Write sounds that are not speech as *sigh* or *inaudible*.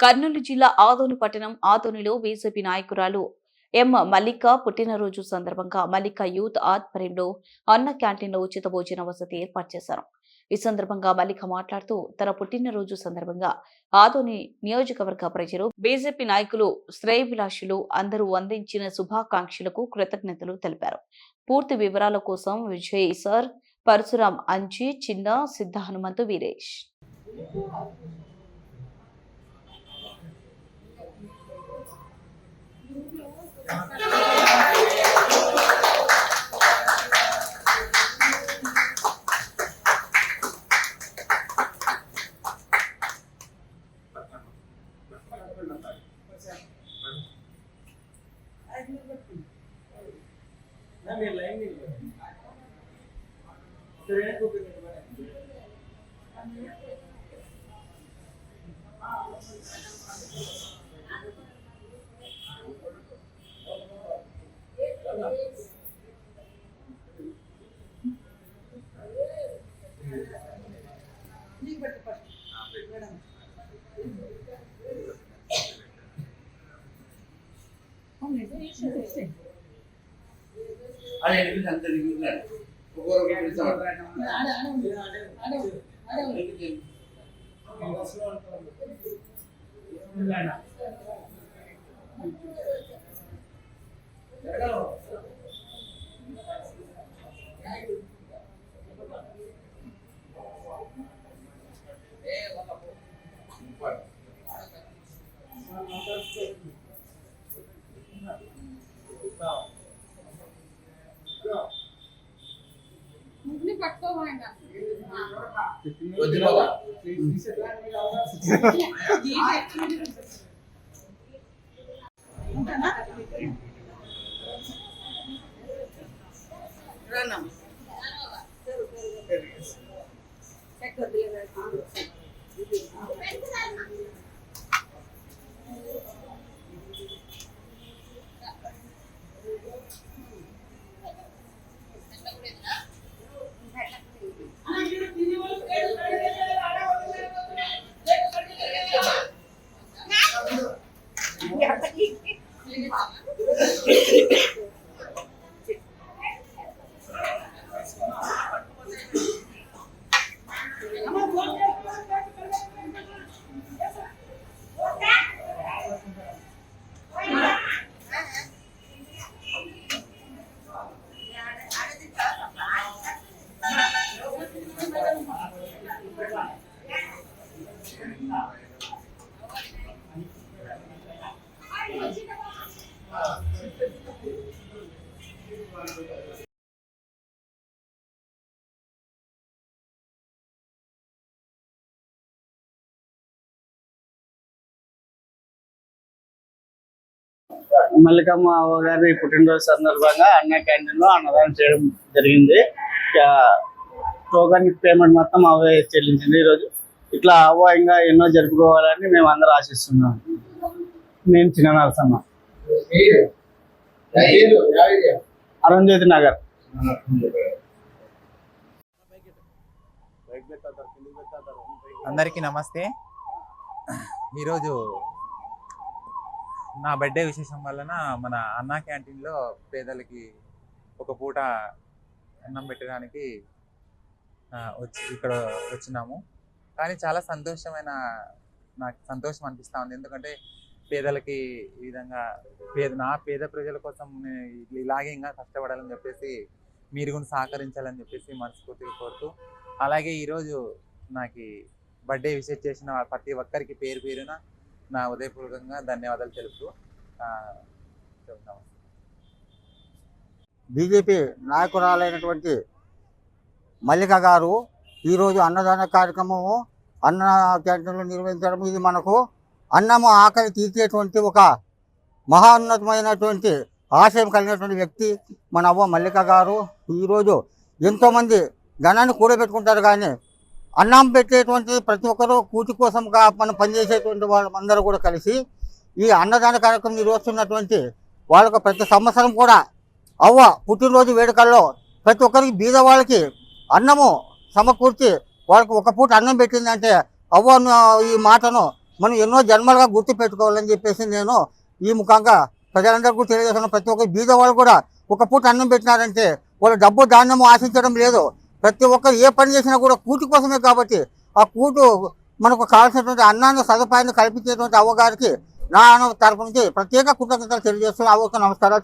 కర్నూలు జిల్లా ఆదోని పట్టణం ఆదోనిలో బీజేపీ నాయకురాలు ఎం మల్లిక పుట్టినరోజు సందర్భంగా మల్లిక యూత్ ఆధ్వర్యంలో అన్న క్యాంటీన్లో ఉచిత భోజన వసతి ఏర్పాటు చేశారు. ఈ సందర్భంగా మల్లిక మాట్లాడుతూ తన పుట్టినరోజు సందర్భంగా ఆదోని నియోజకవర్గ ప్రజలు బీజేపీ నాయకులు శ్రేయభిలాషులు అందరూ అందించిన శుభాకాంక్షలకు కృతజ్ఞతలు తెలిపారు. పూర్తి వివరాల కోసం విజయ్ సార్ పరశురాం అంచి చిన్న సిద్ధ హనుమంతు వీరేష్. మీరు లైన్ அது எனக்கு சந்ததிக்குதான் ஒவ்வொரு வீட்டில் ఒక్కొక్కరు *laughs* *laughs* మల్లికమ్మ గారి పుట్టినరోజు సందర్భంగా అన్న క్యాంటీన్లో అన్నదానం చేయడం జరిగింది. టోకన్ పేమెంట్ మొత్తం అవే చెల్లించింది ఈరోజు. ఇట్లా అవో ఇంకా ఎన్నో జరుపుకోవాలని మేము అందరూ ఆశిస్తున్నాం. నేను చిన్న నరసమ్మ అరుంధతి నగర్. అందరికీ నమస్తే. ఈరోజు నా బర్త్డే విశేషం వలన మన అన్నా క్యాంటీన్లో పేదలకి ఒక పూట అన్నం పెట్టడానికి వచ్చి ఇక్కడ వచ్చినాము. కానీ చాలా సంతోషమైన నాకు సంతోషం అనిపిస్తూ ఉంది. ఎందుకంటే పేదలకి ఈ విధంగా పేద నా పేద ప్రజల కోసం ఇలాగే ఇంకా కష్టపడాలని చెప్పేసి మీరు కూడా సహకరించాలని చెప్పేసి మనస్ఫూర్తిగా కోరుతూ అలాగే ఈరోజు నాకు బర్త్డే విషెస్ చేసిన ప్రతి ఒక్కరికి పేరు పేరున నా ఉదయపూర్వకంగా ధన్యవాదాలు తెలుపుతూ చెప్తాము బీజేపీ నాయకురాలైనటువంటి మల్లిక గారు ఈరోజు అన్నదాన కార్యక్రమము అన్న క్యాంటీన్లు నిర్వహించడం ఇది మనకు అన్నము ఆకలి తీర్చేటువంటి ఒక మహాన్నతమైనటువంటి ఆశయం కలిగినటువంటి వ్యక్తి మన అవ్వ మల్లిక గారు. ఈరోజు ఎంతోమంది ధనాన్ని కూడబెట్టుకుంటారు కానీ అన్నం పెట్టేటువంటి ప్రతి ఒక్కరూ కూటి కోసం మనం పనిచేసేటువంటి వాళ్ళందరూ కూడా కలిసి ఈ అన్నదాన కార్యక్రమం నిర్వహిస్తున్నటువంటి వాళ్ళకు ప్రతి సంవత్సరం కూడా అవ్వ పుట్టినరోజు వేడుకల్లో ప్రతి ఒక్కరికి బీద వాళ్ళకి అన్నము సమకూర్చి వాళ్ళకి ఒక పూట అన్నం పెట్టిందంటే అవ్వ అన్న ఈ మాటను మనం ఎన్నో జన్మలుగా గుర్తు పెట్టుకోవాలని చెప్పేసి నేను ఈ ముఖంగా ప్రజలందరికీ తెలియజేస్తున్న ప్రతి ఒక్క బీద వాళ్ళు కూడా ఒక పూట అన్నం పెట్టినారంటే వాళ్ళు డబ్బు ధాన్యం ఆశించడం లేదు. ప్రతి ఒక్కరు ఏ పని చేసినా కూడా కూటి కోసమే కాబట్టి ఆ కూటు మనకు కావాల్సినటువంటి అన్నాన్ని సదుపాయాన్ని కల్పించేటువంటి అవ్వగారికి నా తరపు నుంచి ప్రత్యేక కృతజ్ఞతలు తెలియజేస్తున్నాను. అవ్వకు నమస్కారాలు